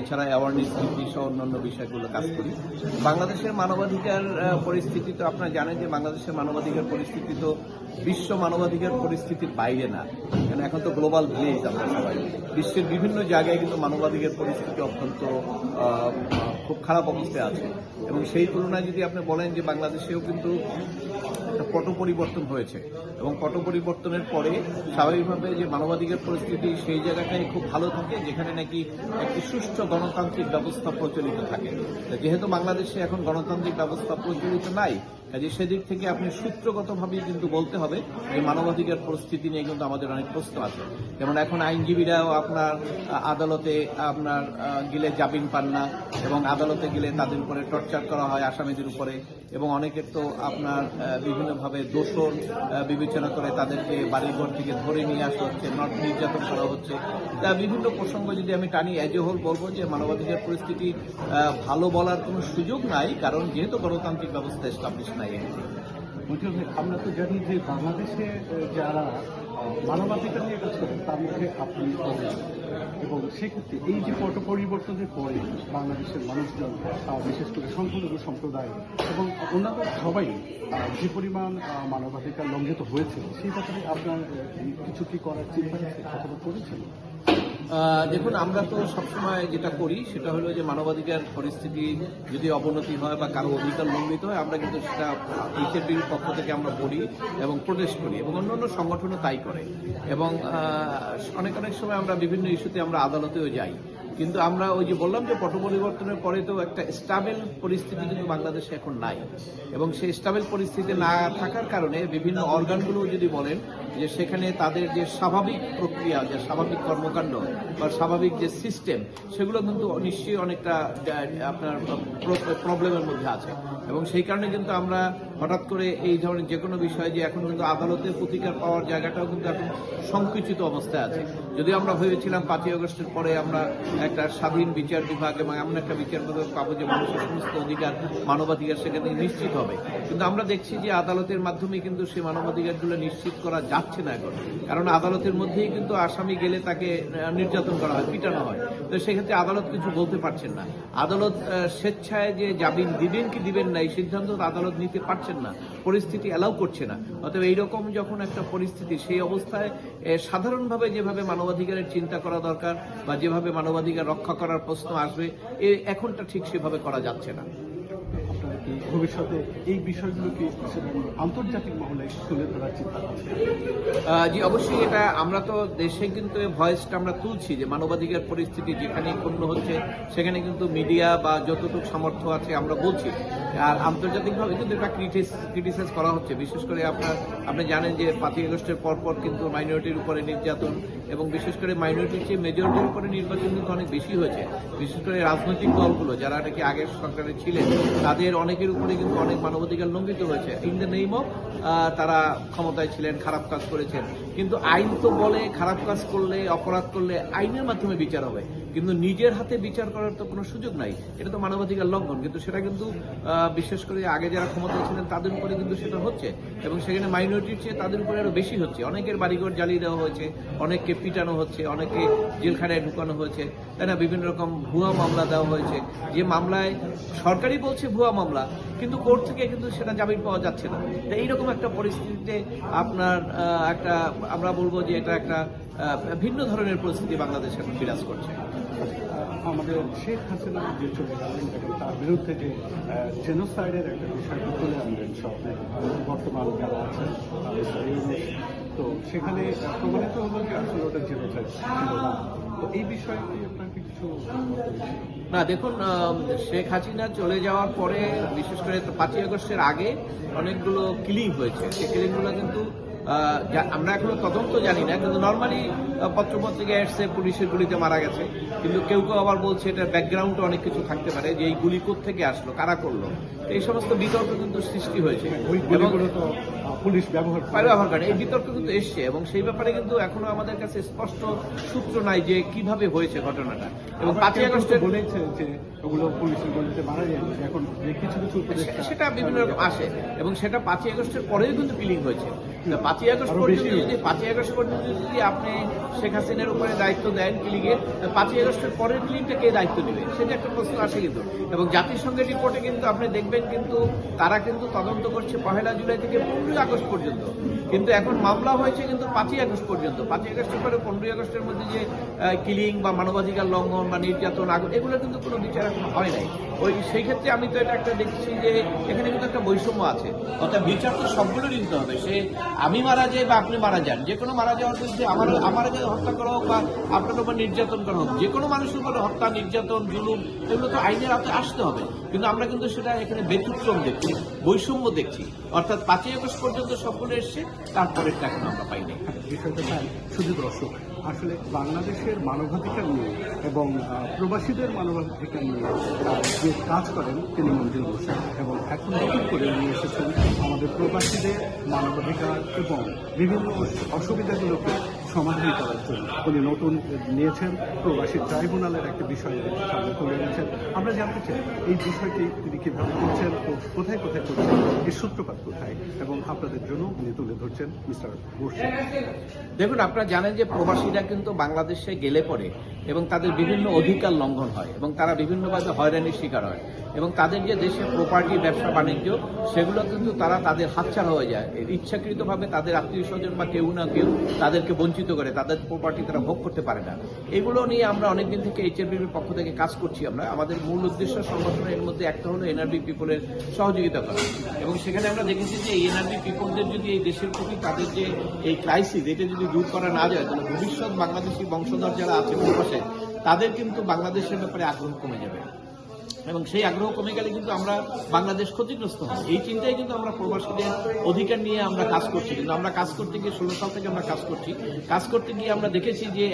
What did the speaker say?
এছাড়া অ্যাওয়ারনেস বৃদ্ধি সহ অন্যান্য বিষয়গুলো কাজ করি। বাংলাদেশের মানবাধিকার পরিস্থিতি তো আপনারা জানেন যে বাংলাদেশের মানবাধিকার পরিস্থিতি তো বিশ্ব মানবাধিকার পরিস্থিতির বাইরে না। কারণ এখন তো গ্লোবাল ভিলেজ আমরা সবাই। বিশ্বের বিভিন্ন জায়গায় কিন্তু মানবাধিকার পরিস্থিতি অত্যন্ত খুব খারাপ অবস্থায় আছে। এবং সেই তুলনায় যদি আপনি বলেন যে বাংলাদেশেও কিন্তু একটা পট পরিবর্তন হয়েছে এবং পট পরিবর্তনের পরে স্বাভাবিকভাবে যে মানবাধিকার পরিস্থিতি সেই জায়গাটাই খুব ভালো থাকে, যেখানে নাকি একটি সুষ্ঠ গণতান্ত্রিক ব্যবস্থা প্রচলিত থাকে। যেহেতু বাংলাদেশে এখন গণতান্ত্রিক ব্যবস্থা প্রচলিত নাই কাজে সেদিক থেকে আপনি সূত্রগতভাবেই কিন্তু বলতে হবে যে মানবাধিকার পরিস্থিতি নিয়ে কিন্তু আমাদের অনেক প্রশ্ন আছে। যেমন এখন আইনজীবীরাও আপনার আদালতে আপনার গেলে জামিন পান না এবং আদালতে গেলে তাদের উপরে টর্চার করা হয় আসামিদের উপরে এবং অনেকের তো আপনার বিভিন্নভাবে দোষণ বিবেচনা করে তাদেরকে বাড়িঘর থেকে ধরে নিয়ে আসা হচ্ছে নট নির্যাতন করা হচ্ছে। তা বিভিন্ন প্রসঙ্গ যদি আমি টানি এজ হোল বলব যে মানবাধিকার পরিস্থিতি ভালো বলার কোনো সুযোগ নাই, কারণ যেহেতু গণতান্ত্রিক ব্যবস্থা এস্টাবলিশ নাই। এখানে। আমরা তো জানি যে বাংলাদেশে যারা মানবাধিকার নিয়ে কাজ করেন তার মধ্যে আপনি। এবং সেক্ষেত্রে এই যে পট পরিবর্তনের পরে বাংলাদেশের মানুষজন বিশেষ করে সংখ্যালঘু সম্প্রদায় এবং অন্যান্য সবাই যে পরিমাণ মানবাধিকার লঙ্ঘিত হয়েছে, সেই ব্যাপারে আপনার কিছু কি করার চিন্তা অথবা করেছেন দেখুন, আমরা তো সবসময় যেটা করি, সেটা হলো যে মানবাধিকার পরিস্থিতি যদি অবনতি হয় বা কারও অধিকার লঙ্ঘিত হয়, আমরা কিন্তু সেটা বিজেপির পক্ষ থেকে আমরা বলি এবং প্রদেশ করি এবং অন্য অন্য সংগঠনও তাই করে। এবং অনেক অনেক সময় আমরা বিভিন্ন ইস্যুতে আমরা আদালতেও যাই। কিন্তু আমরা ওই যে বললাম যে পট পরিবর্তনের পরে তো একটা স্টাবেল পরিস্থিতি কিন্তু বাংলাদেশে এখন নাই। এবং সেই স্টাবেল পরিস্থিতি না থাকার কারণে বিভিন্ন অর্গানগুলো যদি বলেন যে সেখানে তাদের যে স্বাভাবিক প্রক্রিয়া, যে স্বাভাবিক কর্মকাণ্ড বা স্বাভাবিক যে সিস্টেম, সেগুলো কিন্তু নিশ্চয়ই অনেকটা আপনার প্রবলেমের মধ্যে আছে। এবং সেই কারণে কিন্তু আমরা হঠাৎ করে এই ধরনের যে কোনো বিষয়ে যে এখন কিন্তু আদালতে প্রতিকার পাওয়ার জায়গাটাও কিন্তু এখন সংকুচিত অবস্থায় আছে। যদি আমরা ভেবেছিলাম পাঁচই আগস্টের পরে আমরা একটা স্বাধীন বিচার বিভাগ এবং এমন একটা বিচার বিভাগ পাবো যে মানুষের সমস্ত অধিকার, মানবাধিকার সেখানে নিশ্চিত হবে। কিন্তু আমরা দেখছি যে আদালতের মাধ্যমে কিন্তু সেই মানবাধিকারগুলো নিশ্চিত করা যাচ্ছে না এখন। কারণ আদালতের মধ্যেই কিন্তু আসামি গেলে তাকে নির্যাতন করা হয়, পিটানো হয়। তো সেক্ষেত্রে আদালত কিছু বলতে পারছেন না। আদালত স্বেচ্ছায় যে জামিন দিবেন কি দিবেন না, এই সিদ্ধান্ত আদালত নিতে পারছেন না, পরিস্থিতি অ্যালাউ করছে না। অতএব এইরকম যখন একটা পরিস্থিতি, সেই অবস্থায় সাধারণভাবে যেভাবে মানবাধিকারের চিন্তা করা দরকার বা যেভাবে মানবাধিকার রক্ষা করার প্রশ্ন আসবে, এ, এখনটা ঠিক সেভাবে করা যাচ্ছে না। ভবিষ্যতে এই বিষয়গুলোকে আন্তর্জাতিক মহলে তুলে ধরার চিন্তা জি, অবশ্যই এটা আমরা তো দেশে কিন্তু ভয়েসটা আমরা তুলছি যে মানবাধিকার পরিস্থিতি যেখানে ক্ষুণ্ণ হচ্ছে, সেখানে কিন্তু মিডিয়া বা যতটুকু সামর্থ্য আছে আমরা বলছি। আর আন্তর্জাতিকভাবে কিন্তু এটা ক্রিটিসাইজ করা হচ্ছে। বিশেষ করে আপনার, আপনি জানেন যে পাঁচই আগস্টের পরপর কিন্তু মাইনরিটির উপরে নির্যাতন এবং বিশেষ করে মাইনরিটির চেয়ে মেজরিটির উপরে নির্বাচন কিন্তু অনেক বেশি হয়েছে। বিশেষ করে রাজনৈতিক দলগুলো, যারা নাকি আগের সরকারে ছিলেন, তাদের অনেকের উপরে কিন্তু অনেক মানবাধিকার লঙ্ঘিত হয়েছে। ইন দ্য নেম অফ তারা ক্ষমতায় ছিলেন, খারাপ কাজ করেছেন। কিন্তু আইন তো বলে, খারাপ কাজ করলে, অপরাধ করলে আইনের মাধ্যমে বিচার হবে। কিন্তু নিজের হাতে বিচার করার তো কোনো সুযোগ নাই। এটা তো মানবাধিকার লঙ্ঘন, কিন্তু সেটা কিন্তু বিশেষ করে আগে যারা ক্ষমতা ছিলেন তাদের উপরে কিন্তু সেটা হচ্ছে। এবং সেখানে মাইনরিটির চেয়ে তাদের উপরে আরও বেশি হচ্ছে। অনেকের বাড়িঘর জ্বালিয়ে দেওয়া হয়েছে, অনেককে পিটানো হচ্ছে অনেকে জেলখানায় ঢুকানো হয়েছে, তাই না? বিভিন্ন রকম ভুয়া মামলা দেওয়া হয়েছে। যে মামলায় সরকারই বলছে ভুয়া মামলা, কিন্তু কোর্ট থেকে কিন্তু সেটা জামিন পাওয়া যাচ্ছে না। এইরকম একটা পরিস্থিতিতে আপনার একটা, আমরা বলব যে এটা একটা ভিন্ন ধরনের পরিস্থিতি বাংলাদেশে এখন বিরাজ করছে। আমাদের শেখ হাসিনা যে চলে গেলেন তার বিরুদ্ধে যে জেনোসাইডের একটা বিষয়টি তুলে আনলেন সব বর্তমান যারা আছেন তো সেখানে প্রমাণিত হলো যে আসলে ওটা জেনোসাইড ছিল না। তো এই বিষয়ে কি আপনার কিছু না, দেখুন শেখ হাসিনা চলে যাওয়ার পরে, বিশেষ করে পাঁচই আগস্টের আগে অনেকগুলো কিলিং হয়েছে। সেই কিলিংগুলো কিন্তু আমরা এখনও তদন্ত জানি না কিন্তু নর্মালি পত্রপত্রিকায় এসছে পুলিশের গুলিতে মারা গেছে। কিন্তু কেউ কেউ আবার বলছে এটার ব্যাকগ্রাউন্ডে অনেক কিছু থাকতে পারে যে এই গুলি থেকে আসলো কারা করল। এই সমস্ত বিতর্ক কিন্তু সৃষ্টি হয়েছে। পুলিশ ব্যবহার ব্যবহার করে এই বিতর্ক কিন্তু এসছে এবং সেই ব্যাপারে কিন্তু এখনও আমাদের কাছে স্পষ্ট সূত্র নাই যে কীভাবে হয়েছে ঘটনাটা। এবং পাঁচই কেউ বলেছে যে ওগুলো পুলিশের গুলিতে মারা যায় এখন কিছু কিছু সেটা বিভিন্ন রকম আসে এবং সেটা পাঁচই আগস্টের পরেও কিন্তু ফিলিং হয়েছে। পাঁচই আগস্ট পর্যন্ত যদি পাঁচই আগস্ট পর্যন্ত যদি আপনি শেখ হাসিনার উপরে দায়িত্ব দেন ক্লিগের পাঁচই আগস্টের পরের ক্লিনটা কে দায়িত্ব নেবে? সেটা একটা প্রশ্ন আসে কিন্তু। এবং জাতিসংঘের রিপোর্টে কিন্তু আপনি দেখবেন কিন্তু তারা কিন্তু তদন্ত করছে পহেলা জুলাই থেকে পনেরোই আগস্ট পর্যন্ত। কিন্তু এখন মামলা হয়েছে কিন্তু পাঁচই আগস্ট পর্যন্ত। পাঁচই আগস্টের পরে পনেরোই আগস্টের মধ্যে যে কিলিং বা মানবাধিকার লঙ্ঘন বা নির্যাতন আগুন এগুলো কিন্তু কোনো বিচার এখন হয় নাই। ওই সেই ক্ষেত্রে আমি তো এটা একটা দেখছি যে এখানে কিন্তু একটা বৈষম্য আছে। অর্থাৎ বিচার তো সবগুলো নিতে হবে। সে আমি মারা যাই বা আপনি মারা যান যে কোনো মারা যাওয়ার বিরুদ্ধে আমার আমার আগে হত্যা করা হোক বা আপনার উপর নির্যাতন করা হোক যে কোনো মানুষের উপরে হত্যা, নির্যাতন, জুলুম, এগুলো তো আইনের আওতায় আসতে হবে। কিন্তু আমরা কিন্তু সেটা এখানে ব্যতিক্রম দেখছি, বৈষম্য দেখছি। অর্থাৎ পাঁচই আগস্ট পর্যন্ত সবগুলো এসছে, তারপরেরটা এখন আমরা পাইনি। বিষয়টা চাই শুধু দর্শক। আসলে বাংলাদেশের মানবাধিকার নিয়ে এবং প্রবাসীদের মানবাধিকার নিয়ে যে কাজ করেন তিনি মঞ্জুর হোসেন এবং এখন নতুন করে নিয়ে এসেছেন আমাদের প্রবাসীদের মানবাধিকার এবং বিভিন্ন অসুবিধাগুলোকে সমাধান করার জন্য। উনি নতুন নিয়েছেন, প্রবাসী ট্রাইব্যুনালের একটা বিষয় সামনে তুলে এনেছেন। আমরা জানতে চাই, এই বিষয়টি তিনি কীভাবে করছেন কোথায় কোথায় করছেন এর সূত্রপাত কোথায়, এবং আপনাদের জন্য উনি তুলে ধরছেন মিস্টার দেখুন, আপনারা জানেন যে প্রবাসীরা কিন্তু বাংলাদেশে গেলে পরে এবং তাদের বিভিন্ন অধিকার লঙ্ঘন হয় এবং তারা বিভিন্নভাবে হয়রানির শিকার হয় এবং তাদের যে দেশে প্রপার্টি ব্যবসা, বাণিজ্য, সেগুলো কিন্তু তারা তাদের হাতছাড়া হয়ে যায়। ইচ্ছাকৃতভাবে তাদের আত্মীয় স্বজন বা কেউ না কেউ তাদেরকে বঞ্চিত করে, তাদের প্রপার্টি তারা ভোগ করতে পারে না। এগুলো নিয়ে আমরা অনেকদিন থেকে এইচএরবির পক্ষ থেকে কাজ করছি আমরা। আমাদের মূল উদ্দেশ্য সংগঠনের মধ্যে একটা হলো এনআরবি পিপলের সহযোগিতা করা। এবং সেখানে আমরা দেখেছি যে এনআরবি পিপলদের যদি এই দেশের প্রতি তাদের যে এই ক্রাইসিস এটা যদি দূর করা না যায়, তাহলে ভবিষ্যৎ বাংলাদেশি বংশধর যারা আছে তাদের কিন্তু বাংলাদেশের ব্যাপারে আগ্রহ কমে যাবে। এবং সেই আগ্রহ কমে গেলে কিন্তু আমরা বাংলাদেশ ক্ষতিগ্রস্ত হব। এই চিন্তায় কিন্তু আমরা প্রবাসীদের অধিকার নিয়ে আমরা কাজ করছি। কিন্তু আমরা কাজ করতে গিয়ে, ষোলো সাল থেকে আমরা কাজ করছি। কাজ করতে গিয়ে আমরা দেখেছি যে